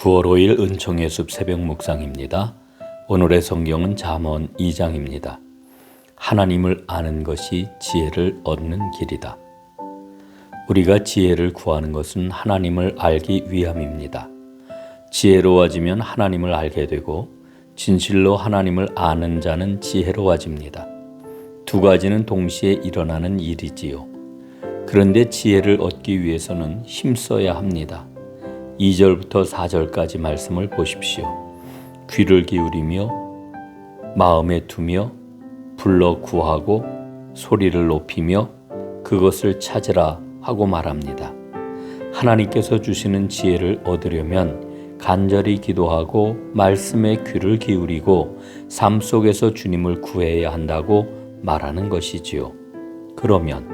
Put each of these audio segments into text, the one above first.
9월 5일 은총의 숲 새벽 묵상입니다. 오늘의 성경은 잠언 2장입니다. 하나님을 아는 것이 지혜를 얻는 길이다. 우리가 지혜를 구하는 것은 하나님을 알기 위함입니다. 지혜로워지면 하나님을 알게 되고 진실로 하나님을 아는 자는 지혜로워집니다. 두 가지는 동시에 일어나는 일이지요. 그런데 지혜를 얻기 위해서는 힘써야 합니다. 2절부터 4절까지 말씀을 보십시오. 귀를 기울이며 마음에 두며 불러 구하고 소리를 높이며 그것을 찾으라 하고 말합니다. 하나님께서 주시는 지혜를 얻으려면 간절히 기도하고 말씀에 귀를 기울이고 삶 속에서 주님을 구해야 한다고 말하는 것이지요. 그러면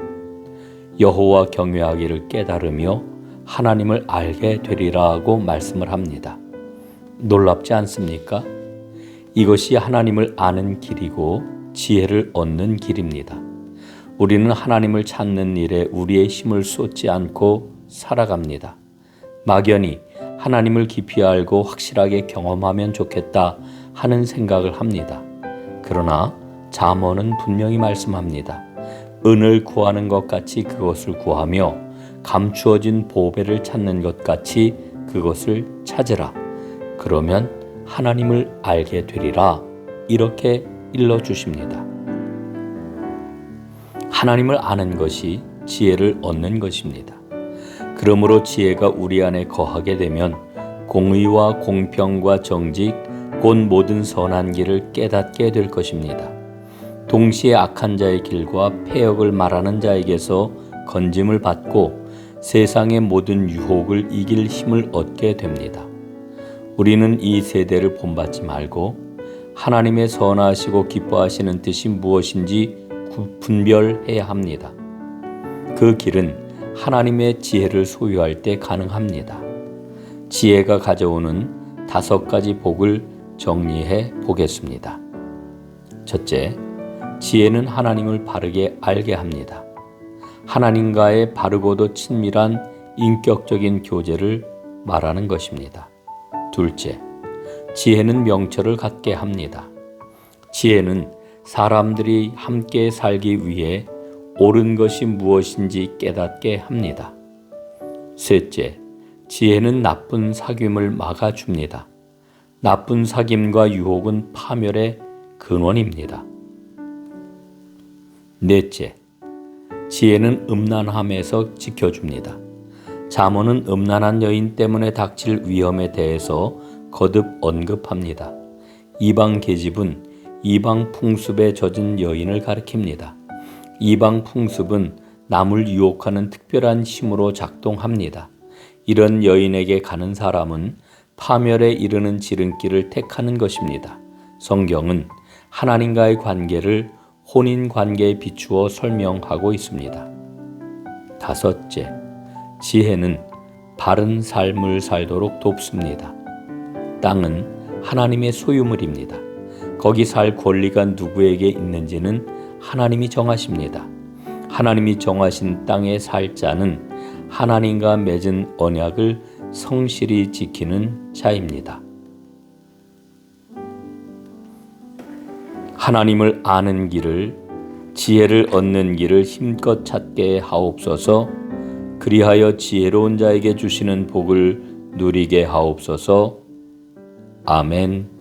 여호와 경외하기를 깨달으며 하나님을 알게 되리라고 말씀을 합니다. 놀랍지 않습니까? 이것이 하나님을 아는 길이고 지혜를 얻는 길입니다. 우리는 하나님을 찾는 일에 우리의 힘을 쏟지 않고 살아갑니다. 막연히 하나님을 깊이 알고 확실하게 경험하면 좋겠다 하는 생각을 합니다. 그러나 잠언은 분명히 말씀합니다. 은을 구하는 것 같이 그것을 구하며 감추어진 보배를 찾는 것 같이 그것을 찾으라. 그러면 하나님을 알게 되리라. 이렇게 일러 주십니다. 하나님을 아는 것이 지혜를 얻는 것입니다. 그러므로 지혜가 우리 안에 거하게 되면 공의와 공평과 정직, 곧 모든 선한 길을 깨닫게 될 것입니다. 동시에 악한 자의 길과 폐역을 말하는 자에게서 건짐을 받고 세상의 모든 유혹을 이길 힘을 얻게 됩니다. 우리는 이 세대를 본받지 말고 하나님의 선하시고 기뻐하시는 뜻이 무엇인지 분별해야 합니다. 그 길은 하나님의 지혜를 소유할 때 가능합니다. 지혜가 가져오는 다섯 가지 복을 정리해 보겠습니다. 첫째, 지혜는 하나님을 바르게 알게 합니다. 하나님과의 바르고도 친밀한 인격적인 교제를 말하는 것입니다. 둘째, 지혜는 명철을 갖게 합니다. 지혜는 사람들이 함께 살기 위해 옳은 것이 무엇인지 깨닫게 합니다. 셋째, 지혜는 나쁜 사귐을 막아줍니다. 나쁜 사귐과 유혹은 파멸의 근원입니다. 넷째, 지혜는 음란함에서 지켜줍니다. 잠언은 음란한 여인 때문에 닥칠 위험에 대해서 거듭 언급합니다. 이방 계집은 이방 풍습에 젖은 여인을 가리킵니다. 이방 풍습은 남을 유혹하는 특별한 힘으로 작동합니다. 이런 여인에게 가는 사람은 파멸에 이르는 지름길을 택하는 것입니다. 성경은 하나님과의 관계를 혼인 관계에 비추어 설명하고 있습니다. 다섯째, 지혜는 바른 삶을 살도록 돕습니다. 땅은 하나님의 소유물입니다. 거기 살 권리가 누구에게 있는지는 하나님이 정하십니다. 하나님이 정하신 땅에 살 자는 하나님과 맺은 언약을 성실히 지키는 자입니다. 하나님을 아는 길을 지혜를 얻는 길을 힘껏 찾게 하옵소서. 그리하여 지혜로운 자에게 주시는 복을 누리게 하옵소서. 아멘.